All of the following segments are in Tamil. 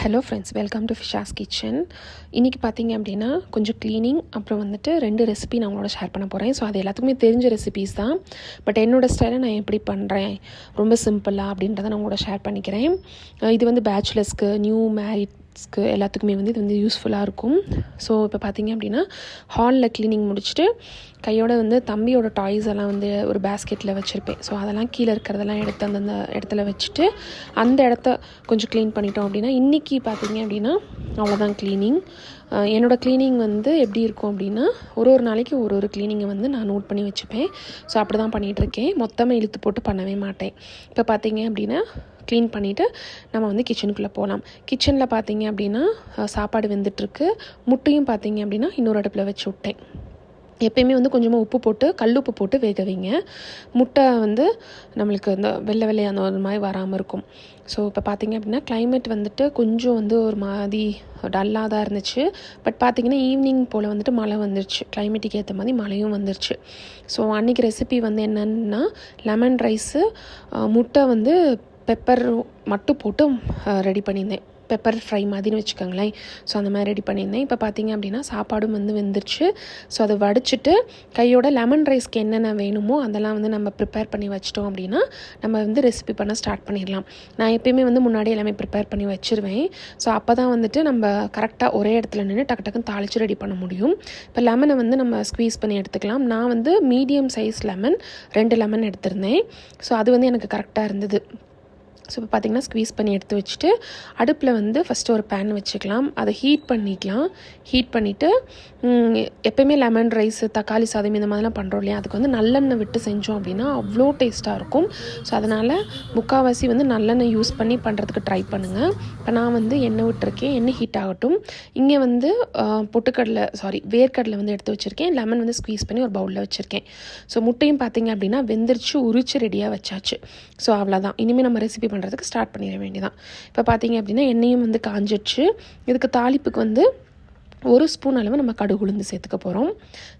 ஹலோ ஃப்ரெண்ட்ஸ் வெல்கம் டு ஃபிஷாஸ் கிச்சன் இன்றைக்கி பார்த்தீங்க அப்படின்னா கொஞ்சம் க்ளீனிங் அப்புறம் வந்துட்டு ரெண்டு ரெசிபி நான் உங்களோட ஷேர் பண்ண போகிறேன் ஸோ அது எல்லாத்துக்குமே தெரிஞ்ச ரெசிபீஸ் தான். பட் என்னோடய ஸ்டைலை நான் எப்படி பண்ணுறேன் ரொம்ப சிம்பிளாக அப்படின்றத நான் உங்களோட ஷேர் பண்ணிக்கிறேன். இது வந்து பேச்சுலர்ஸ்க்கு நியூ மேரிட் மேரிட்ஸ்க்கு எல்லாத்துக்குமே வந்து இது வந்து யூஸ்ஃபுல்லாக இருக்கும். ஸோ இப்போ பார்த்தீங்க அப்படின்னா ஹாலில் க்ளீனிங் முடிச்சுட்டு கையோட வந்து தம்பியோட டாய்ஸ் எல்லாம் வந்து ஒரு பேஸ்கெட்டில் வச்சுருப்பேன். ஸோ அதெல்லாம் கீழே இருக்கிறதெல்லாம் எடுத்து அந்தந்த இடத்துல வச்சுட்டு அந்த இடத்த கொஞ்சம் க்ளீன் பண்ணிட்டோம் அப்படின்னா இன்றைக்கி பார்த்தீங்க அப்படின்னா அவ்வளோதான் க்ளீனிங் என்னோடய க்ளீனிங் வந்து எப்படி இருக்கும் அப்படின்னா ஒரு ஒரு நாளைக்கு ஒரு ஒரு க்ளீனிங்கை வந்து நான் நோட் பண்ணி வச்சுப்பேன். ஸோ அப்படி தான் பண்ணிகிட்ருக்கேன் மொத்தமாக இழுத்து போட்டு பண்ணவே மாட்டேன். இப்போ பார்த்தீங்க அப்படின்னா க்ளீன் பண்ணிவிட்டு நம்ம வந்து கிச்சனுக்குள்ளே போகலாம் கிச்சனில் பார்த்தீங்க அப்படின்னா சாப்பாடு வெந்துட்டுருக்கு. முட்டையும் பார்த்தீங்க அப்படின்னா இன்னொரு அடுப்பில் வச்சு விட்டேன். எப்பயுமே வந்து கொஞ்சமாக உப்பு போட்டு கல் உப்பு போட்டு வேக வைங்க. முட்டை வந்து நம்மளுக்கு இந்த வெள்ளை வெள்ளை அந்த ஒரு மாதிரி வராமல் இருக்கும். ஸோ இப்போ பார்த்தீங்க அப்படின்னா கிளைமேட் வந்துட்டு கொஞ்சம் வந்து ஒரு மாதிரி டல்லாக தான் இருந்துச்சு. பட் பார்த்தீங்கன்னா ஈவினிங் போல் வந்துட்டு மழை வந்துருச்சு. கிளைமேட்டுக்கு ஏற்ற மாதிரி மழையும் வந்துருச்சு. ஸோ அன்றைக்கி ரெசிபி வந்து என்னென்னா லெமன் ரைஸு முட்டை வந்து பெப்பர் மட்டும் போட்டு ரெடி பண்ணியிருந்தேன். பெப்பர் ஃப்ரை மாதிரின்னு வச்சுக்கோங்களேன். ஸோ அந்த மாதிரி ரெடி பண்ணியிருந்தேன். இப்போ பார்த்தீங்க அப்படின்னா சாப்பாடும் வந்து வெந்துருச்சு. ஸோ அதை வடிச்சிட்டு கையோட லெமன் ரைஸ்க்கு என்னென்ன வேணுமோ அதெல்லாம் வந்து நம்ம ப்ரிப்பேர் பண்ணி வச்சிட்டோம் அப்படின்னா நம்ம வந்து ரெசிபி பண்ண ஸ்டார்ட் பண்ணிடலாம். நான் எப்பயுமே வந்து முன்னாடி எல்லாமே ப்ரிப்பேர் பண்ணி வச்சிருவேன். ஸோ அப்போ தான் வந்துட்டு நம்ம கரெக்டாக ஒரே இடத்துல நின்று டக்கு டக்குன்னு தாளித்து ரெடி பண்ண முடியும். இப்போ லெமனை வந்து நம்ம ஸ்க்வீஸ் பண்ணி எடுத்துக்கலாம். நான் வந்து மீடியம் சைஸ் லெமன் ரெண்டு லெமன் எடுத்திருந்தேன். ஸோ அது வந்து எனக்கு கரெக்டாக இருந்தது. ஸோ இப்போ பார்த்தீங்கன்னா ஸ்க்வீஸ் பண்ணி எடுத்து வச்சுட்டு அடுப்பில் வந்து ஃபஸ்ட்டு ஒரு பேன் வச்சுக்கலாம். அதை ஹீட் பண்ணிக்கலாம். ஹீட் பண்ணிவிட்டு எப்பயுமே லெமன் ரைஸ் தக்காளி சாதம் இந்த மாதிரிலாம் பண்ணுறோம் இல்லையா? அதுக்கு வந்து நல்லெண்ணெய் விட்டு செஞ்சோம் அப்படின்னா அவ்வளோ டேஸ்ட்டாக இருக்கும். ஸோ அதனால் முக்கால்வாசி வந்து நல்லெண்ணெய் யூஸ் பண்ணி பண்ணுறதுக்கு ட்ரை பண்ணுங்கள் இப்போ நான் வந்து எண்ணெய் விட்டுருக்கேன். எண்ணெய் ஹீட் ஆகட்டும். இங்கே வந்து பொட்டுக்கடலை சாரி வேர்க்கடலை வந்து எடுத்து வச்சுருக்கேன். லெமன் வந்து ஸ்க்வீஸ் பண்ணி ஒரு பவுலில் வச்சுருக்கேன். ஸோ முட்டையும் பார்த்தீங்க அப்படின்னா வெந்திரிச்சு உரிச்சு ரெடியாக வச்சாச்சு. ஸோ அவ்வளோதான் இனிமேல் நம்ம ரெசிபி பண்ணுறதுக்கு ஸ்டார்ட் பண்ணிட வேண்டியதான் இப்போ பார்த்தீங்க அப்படின்னா எண்ணெயும் வந்து காஞ்சிடுச்சு இதுக்கு தாளிப்புக்கு வந்து ஒரு ஸ்பூன் அளவு நம்ம கடுகு உளுந்து சேர்த்துக்க போகிறோம்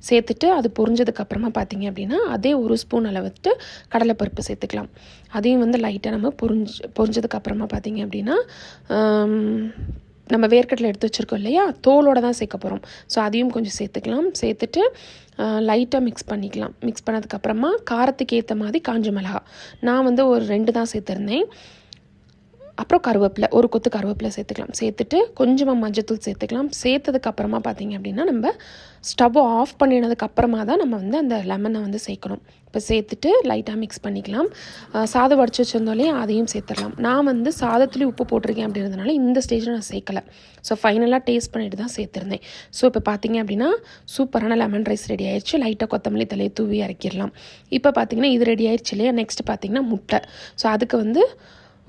சேர்த்துட்டு அது பொரிஞ்சதுக்கு பார்த்திங்க பார்த்தீங்க அப்படின்னா அதே ஒரு ஸ்பூன் அளவுட்டு கடலைப்பருப்பு சேர்த்துக்கலாம். அதையும் வந்து லைட்டாக நம்ம பொரிஞ்சு பொரிஞ்சதுக்கப்புறமா பார்த்தீங்க அப்படின்னா நம்ம வேர்க்கடலை எடுத்து வச்சுருக்கோம் இல்லையா? தோலோட தான் சேர்க்க போகிறோம் ஸோ அதையும் கொஞ்சம் சேர்த்துக்கலாம். சேர்த்துட்டு லைட்டாக மிக்ஸ் பண்ணிக்கலாம். மிக்ஸ் பண்ணதுக்கப்புறமா காரத்துக்கு ஏற்ற மாதிரி காஞ்ச மிளகா நான் வந்து ஒரு ரெண்டு தான் சேர்த்துருந்தேன். அப்புறம் கருவேப்பிலை ஒரு கொத்து கருவேப்பிலை சேர்த்துக்கலாம். சேர்த்துட்டு கொஞ்சமாக மஞ்சத்தூள் சேர்த்துக்கலாம். சேர்த்ததுக்கப்புறமா பார்த்திங்க பார்த்தீங்க அப்படின்னா நம்ம ஸ்டவ்வை ஆஃப் பண்ணினதுக்கப்புறமா தான் நம்ம வந்து அந்த லெமனை வந்து சேர்க்கணும். இப்போ சேர்த்துட்டு லைட்டாக மிக்ஸ் பண்ணிக்கலாம். சாதம் வடிச்சு வச்சுருந்தோலையும் அதையும் சேர்த்துடலாம். நான் வந்து சாதத்துலேயும் உப்பு போட்டிருக்கேன் அப்படின்றதுனால இந்த ஸ்டேஜில் நான் சேர்க்கலை. ஸோ ஃபைனலாக டேஸ்ட் பண்ணிட்டு தான் சேர்த்துருந்தேன். ஸோ இப்போ பார்த்தீங்க அப்படின்னா சூப்பரான லெமன் ரைஸ் ரெடி ஆயிடுச்சு. லைட்டாக கொத்தமல்லி தலையை தூவி இறக்கிடலாம் இப்போ பார்த்தீங்கன்னா இது ரெடி ஆயிடுச்சு இல்லையா? நெக்ஸ்ட் பார்த்தீங்கன்னா முட்டை. ஸோ அதுக்கு வந்து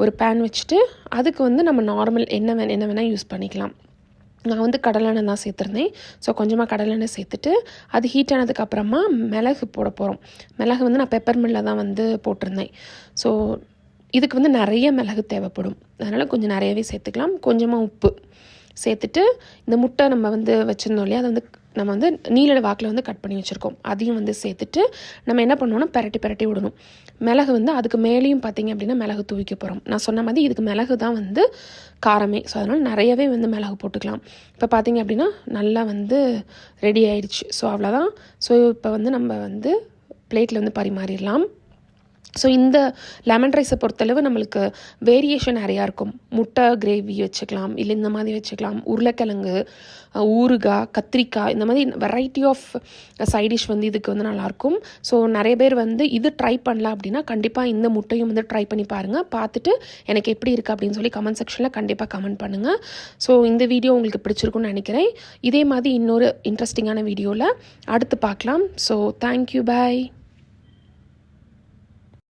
ஒரு பேன் வச்சுட்டு அதுக்கு வந்து நம்ம நார்மல் என்ன வே என்ன வேணால் யூஸ் பண்ணிக்கலாம். நான் வந்து கடலெண்ணெய் தான் சேர்த்துருந்தேன். ஸோ கொஞ்சமாக கடலெண்ணெய் சேர்த்துட்டு அது ஹீட் ஆனதுக்கப்புறமா மிளகு போட போகிறோம் மிளகு வந்து நான் பெப்பர் மில்லில் தான் வந்து போட்டிருந்தேன். ஸோ இதுக்கு வந்து நிறைய மிளகு தேவைப்படும். அதனால் கொஞ்சம் நிறையவே சேர்த்துக்கலாம். கொஞ்சமாக உப்பு சேர்த்துட்டு இந்த முட்டை நம்ம வந்து வச்சுருந்தோம் இல்லையா அதை வந்து நம்ம வந்து நீலட வாக்கில் வந்து கட் பண்ணி வச்சுருக்கோம். அதையும் வந்து சேர்த்துட்டு நம்ம என்ன பண்ணோம்னா பெரட்டி பெரட்டி விடணும். மிளகு வந்து அதுக்கு மேலேயும் பார்த்தீங்க அப்படின்னா மிளகு தூவிக்க போகிறோம் நான் சொன்ன மாதிரி இதுக்கு மிளகு தான் வந்து காரமே. ஸோ அதனால் நிறையவே வந்து மிளகு போட்டுக்கலாம். இப்போ பார்த்தீங்க அப்படின்னா நல்லா வந்து ரெடி ஆயிடுச்சு. ஸோ அவ்வளோதான் ஸோ இப்போ வந்து நம்ம வந்து பிளேட்டில் வந்து பரிமாறிடலாம். ஸோ இந்த லெமன் ரைஸை பொறுத்தளவு நம்மளுக்கு வேரியேஷன் நிறையா இருக்கும். முட்டை கிரேவி வச்சுக்கலாம் இல்லை இந்த மாதிரி வச்சுக்கலாம். உருளைக்கிழங்கு ஊறுகாய் கத்திரிக்காய் இந்த மாதிரி வெரைட்டி ஆஃப் சைடிஷ் வந்து இதுக்கு வந்து நல்லாயிருக்கும். ஸோ நிறைய பேர் வந்து இது ட்ரை பண்ணலாம் அப்படின்னா கண்டிப்பாக இந்த முட்டையும் வந்து ட்ரை பண்ணி பாருங்கள் பார்த்துட்டு எனக்கு எப்படி இருக்குது அப்படின்னு சொல்லி கமெண்ட் செக்ஷனில் கண்டிப்பாக கமெண்ட் பண்ணுங்கள் ஸோ இந்த வீடியோ உங்களுக்கு பிடிச்சிருக்குன்னு நினைக்கிறேன். இதே மாதிரி இன்னொரு இன்ட்ரெஸ்டிங்கான வீடியோவில் அடுத்து பார்க்கலாம். So thank you bye